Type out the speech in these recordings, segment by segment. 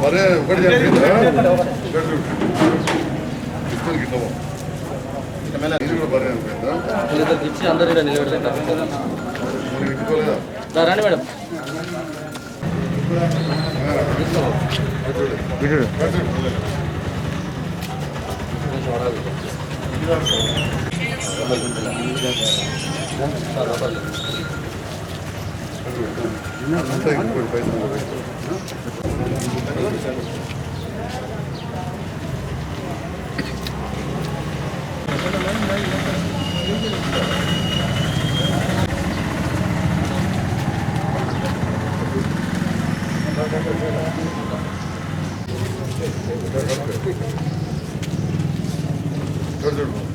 మరే ఒకటి జరిగిందా ఇస్తుంది గిట్టము ఇది కూడా బరే అనుకుందా వీళ్ళిద్దరికి ఇచ్చి అందరు ఇక్కడ నిలబెడతారు మనకి ఇట్టుకోలేదా దా, రండి మేడం అంతా Gördün mü?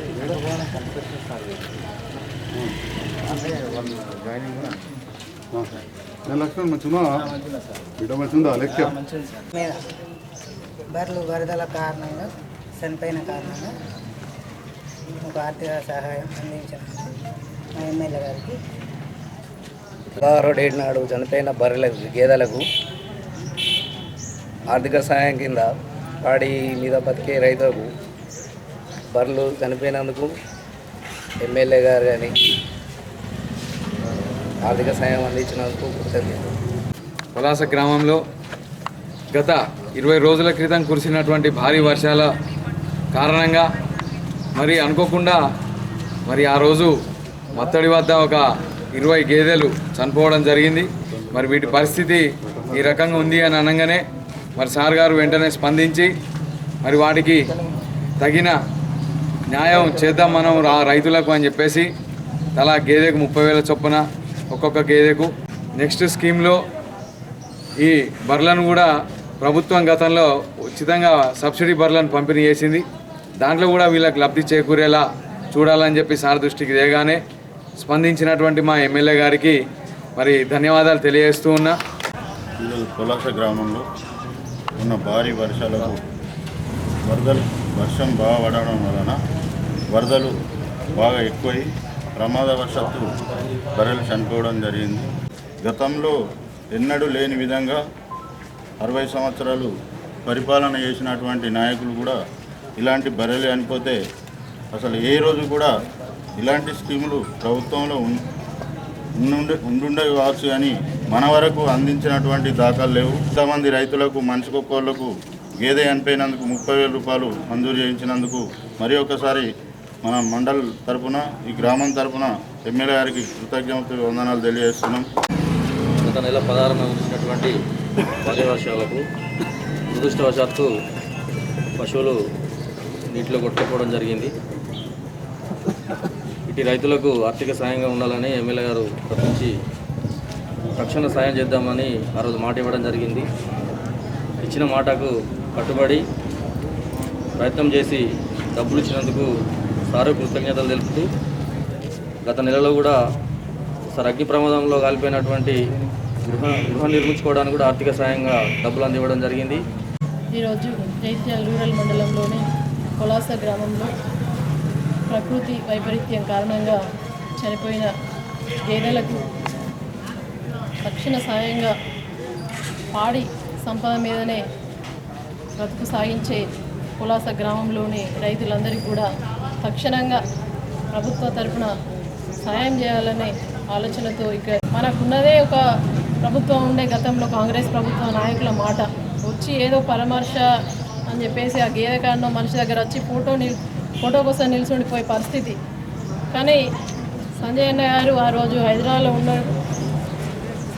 రా. దా. మన ఏఎస్ఐ నేను లక్ష్మణ్ మంచిగా బిడ్డ మంచిగా లెక్క మీద బర్రెలు వరదల కారణంగా చనిపోయిన కారణంగా ఒక ఆర్థిక సహాయం అందించిన మా ఎమ్మెల్యే గారికి పదహారోడు ఏడు నాడు చనిపోయిన బర్రెలకు గేదెలకు ఆర్థిక సహాయం కింద పాడి మీద బతికే రైతులకు బర్రెలు చనిపోయినందుకు ఎమ్మెల్యే గారు కానీ ఆర్థిక సహాయం అందించినందుకు కృతజ్ఞతలు పలాస గ్రామంలో గత ఇరవై రోజుల క్రితం కురిసినటువంటి భారీ వర్షాల కారణంగా మరి అనుకోకుండా మరి ఆ రోజు మత్తడి వద్ద ఒక ఇరవై గేదెలు చనిపోవడం జరిగింది. మరి వీటి పరిస్థితి ఈ రకంగా ఉంది అని అనగానే మరి సార్ గారు వెంటనే స్పందించి మరి వాటికి తగిన న్యాయం చేద్దాం మనం రా రైతులకు అని చెప్పేసి తలా గేదెకు ముప్పై వేల చొప్పున ఒక్కొక్క గేదెకు. నెక్స్ట్ స్కీమ్లో ఈ బర్రెలను కూడా ప్రభుత్వం గతంలో ఉచితంగా సబ్సిడీ బర్రెలను పంపిణీ చేసింది. దాంట్లో కూడా వీళ్ళకి లబ్ధి చేకూరేలా చూడాలని చెప్పి సార్ దృష్టికి స్పందించినటువంటి మా ఎమ్మెల్యే గారికి మరి ధన్యవాదాలు తెలియజేస్తూ ఉన్నా. ఈరోజు పొలాస గ్రామంలో ఉన్న భారీ వర్షాలకు వరదలు వర్షం బాగా పడడం వలన వరదలు బాగా ఎక్కువై ప్రమాదవశాత్తు బర్రెలు చనిపోవడం జరిగింది. గతంలో ఎన్నడూ లేని విధంగా అరవై సంవత్సరాలు పరిపాలన చేసినటువంటి నాయకులు కూడా ఇలాంటి బర్రెలు చనిపోతే అసలు ఏ రోజు కూడా ఇలాంటి స్కీములు ప్రభుత్వంలో ఉండుండే ఉండుండే కావచ్చు కానీ మన వరకు అందించినటువంటి దాఖలు లేవు. ఇంతమంది రైతులకు మనిషికొక్కళ్ళకు గేదె చనిపోయినందుకు ముప్పై వేల రూపాయలు మంజూరు చేయించినందుకు మరి ఒకసారి మన మండల్ తరపున ఈ గ్రామం తరపున ఎమ్మెల్యే గారికి కృతజ్ఞత వందనాలు తెలియజేస్తున్నాం. గత నెల పదహారున వచ్చినటువంటి పర్యవర్షాలకు వర్షాలకు దురదృష్టవశాత్తు పశువులు నీటిలో కొట్టుకోవడం జరిగింది. ఇటు రైతులకు ఆర్థిక సాయంగా ఉండాలని ఎమ్మెల్యే గారు తప్పించి తక్షణ సాయం చేద్దామని ఆ రోజు మాట ఇవ్వడం జరిగింది. ఇచ్చిన మాటకు కట్టుబడి ప్రయత్నం చేసి డబ్బులు ఇచ్చినందుకు సారు కృతజ్ఞతలు తెలుపుతూ గత నెలలో కూడా సార్ అగ్ని ప్రమాదంలో కాలిపోయినటువంటి గృహ గృహ నిర్మించుకోవడానికి కూడా ఆర్థిక సాయంగా డబ్బులు అందివ్వడం జరిగింది. ఈరోజు జైత్యాల రూరల్ మండలంలోని కొలాస గ్రామంలో ప్రకృతి వైపరీత్యం కారణంగా చనిపోయిన గేదెలకు తక్షణ సాయంగా పాడి సంపద మీదనే బ్రతుకు సాగించే కులాస గ్రామంలోని రైతులందరికీ కూడా తక్షణంగా ప్రభుత్వ తరపున సాయం చేయాలనే ఆలోచనతో ఇక్కడ మనకున్నదే ఒక ప్రభుత్వం ఉండే గతంలో కాంగ్రెస్ ప్రభుత్వ నాయకుల మాట. వచ్చి ఏదో పరామర్శ అని చెప్పేసి ఆ గేదె కారణం మనిషి దగ్గర వచ్చి ఫోటో నిల్ ఫోటో కోసం నిల్చుండిపోయే పరిస్థితి. కానీ సంజయ్ అన్న గారు ఆ రోజు హైదరాబాద్లో ఉన్న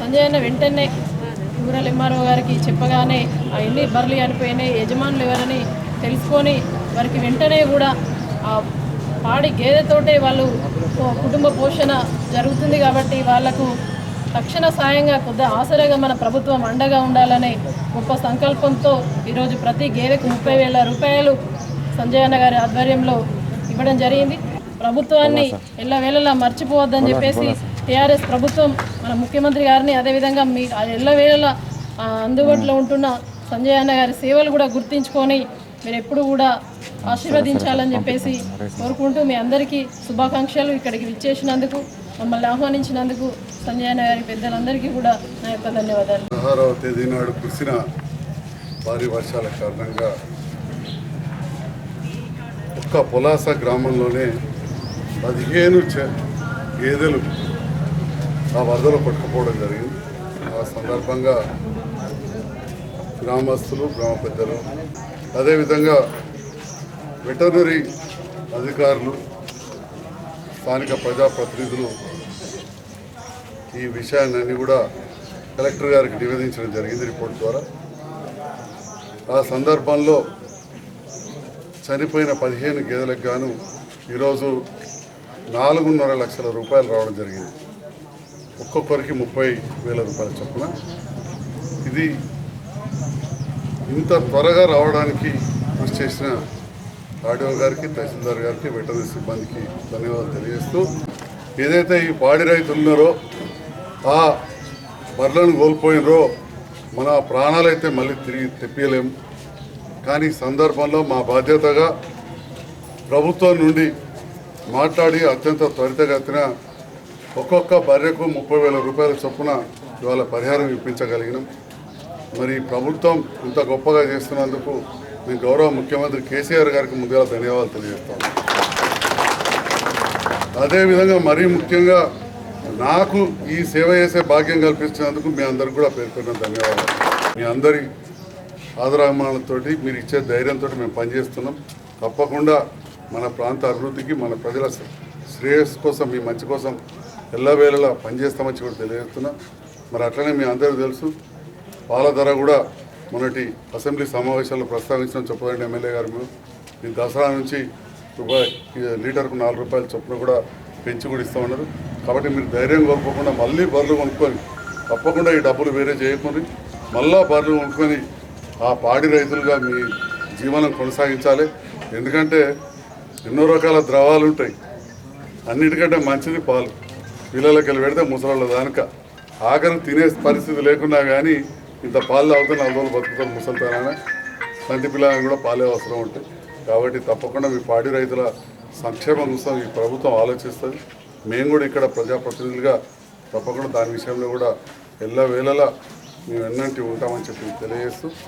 సంజయ్ అన్న వెంటనే రూరల్ ఎంఆర్ఓ గారికి చెప్పగానే ఆ ఎన్ని బర్లు అనిపోయినాయి యజమానులు ఎవరని తెలుసుకొని వారికి వెంటనే కూడా పాడి గేదెతోటే వాళ్ళు కుటుంబ పోషణ జరుగుతుంది కాబట్టి వాళ్ళకు తక్షణ సాయంగా కొద్ది ఆసరాగా మన ప్రభుత్వం అండగా ఉండాలనే గొప్ప సంకల్పంతో ఈరోజు ప్రతి గేదెకు ముప్పై వేల రూపాయలు సంజయ్ అన్న గారి ఆధ్వర్యంలో ఇవ్వడం జరిగింది. ప్రభుత్వాన్ని ఎల్లవేళలా మర్చిపోవద్దని చెప్పేసి టీఆర్ఎస్ ప్రభుత్వం మన ముఖ్యమంత్రి గారిని అదేవిధంగా మీ ఎల్లవేళలా అందుబాటులో ఉంటున్న సంజయ్ అన్న గారి సేవలు కూడా గుర్తించుకొని మీరు ఎప్పుడు కూడా ఆశీర్వదించాలని చెప్పేసి కోరుకుంటూ మీ అందరికీ శుభాకాంక్షలు ఇక్కడికి విచ్చేసినందుకు మమ్మల్ని ఆహ్వానించినందుకు సంజయ్ గారి పెద్దలందరికీ కూడా నా యొక్క ధన్యవాదాలు. పదహారవ తేదీ నాడు కురిసిన భారీ వర్షాల కారణంగా ఒక్క పొలాస గ్రామంలోనే పదిహేను గేదెలు ఆ వరదలో పట్టుకుపోవడం జరిగింది. ఆ సందర్భంగా గ్రామస్తులు గ్రామ పెద్దలు అదేవిధంగా వెటర్నరీ అధికారులు స్థానిక ప్రజాప్రతినిధులు ఈ విషయాన్ని కూడా కలెక్టర్ గారికి నివేదించడం జరిగింది రిపోర్ట్ ద్వారా. ఆ సందర్భంలో చనిపోయిన పదిహేను గేదెలకు గాను ఈరోజు నాలుగున్నర లక్షల రూపాయలు రావడం జరిగింది. ఒక్కొక్కరికి ముప్పై వేల రూపాయల చొప్పున. ఇది ఇంత త్వరగా రావడానికి కృషి చేసిన ఆర్డీఓ గారికి తహసీల్దార్ గారికి వెటరీ సిబ్బందికి ధన్యవాదాలు తెలియజేస్తూ ఏదైతే ఈ పాడి రైతులు ఉన్నారో ఆ బర్రెలను కోల్పోయినరో మన ప్రాణాలైతే మళ్ళీ తిరిగి తెప్పియలేము కానీ సందర్భంలో మా బాధ్యతగా ప్రభుత్వం నుండి మాట్లాడి అత్యంత త్వరితగతిన ఒక్కొక్క బర్రెకు ముప్పై వేల రూపాయల చొప్పున ఇవాళ పరిహారం ఇప్పించగలిగినాం. మరి ప్రభుత్వం ఇంత గొప్పగా చేస్తున్నందుకు మేము గౌరవ ముఖ్యమంత్రి కేసీఆర్ గారికి ముందుగా ధన్యవాదాలు తెలియజేస్తాం అదేవిధంగా మరీ ముఖ్యంగా నాకు ఈ సేవ చేసే భాగ్యం కల్పించినందుకు మీ అందరికి కూడా పేర్కొన్న ధన్యవాదాలు. మీ అందరి ఆదరాభిమానాలతోటి మీరు ఇచ్చే ధైర్యంతో మేము పనిచేస్తున్నాం. తప్పకుండా మన ప్రాంత అభివృద్ధికి మన ప్రజల శ్రేయస్సు కోసం మీ మంచి కోసం ఎల్లవేళలా పనిచేస్తామని కూడా తెలియజేస్తున్నాం. మరి అట్లనే మీ అందరికీ తెలుసు పాల ధర కూడా మొన్నటి అసెంబ్లీ సమావేశాల్లో ప్రస్తావించడం చెప్పదండి ఎమ్మెల్యే గారు మేము ఈ దసరా నుంచి రూపాయి లీటర్కు నాలుగు రూపాయల చొప్పున కూడా పెంచి కూడా ఇస్తామన్నారు కాబట్టి మీరు ధైర్యం కోల్పోకుండా మళ్ళీ బర్రెలు కొనుక్కొని తప్పకుండా ఈ డబ్బులు వేరే చేయకుండా. మళ్ళా బర్రెలు కొనుక్కొని ఆ పాడి రైతులుగా మీ జీవనం కొనసాగించాలి. ఎందుకంటే ఎన్నో రకాల ద్రవాలు ఉంటాయి. అన్నిటికంటే మంచిది పాలు. పిల్లలకి వెళ్ళి పెడితే ముసలాళ్ళ దానిక. ఆఖరి తినే పరిస్థితి లేకున్నా కానీ ఇంత పాలు తాగితే నాలుగు రోజులు బతుకుతారు ముసలితనాన సంటి పిల్లలకు కూడా పాలే అవసరం ఉంటాయి కాబట్టి తప్పకుండా మీ పాడి రైతుల సంక్షేమం కోసం ఈ ప్రభుత్వం ఆలోచిస్తుంది. మేము కూడా ఇక్కడ ప్రజాప్రతినిధులుగా తప్పకుండా దాని విషయంలో కూడా ఎల్ల వేళలా మేము ఎన్నంటి ఉంటామని చెప్పి తెలియజేస్తూ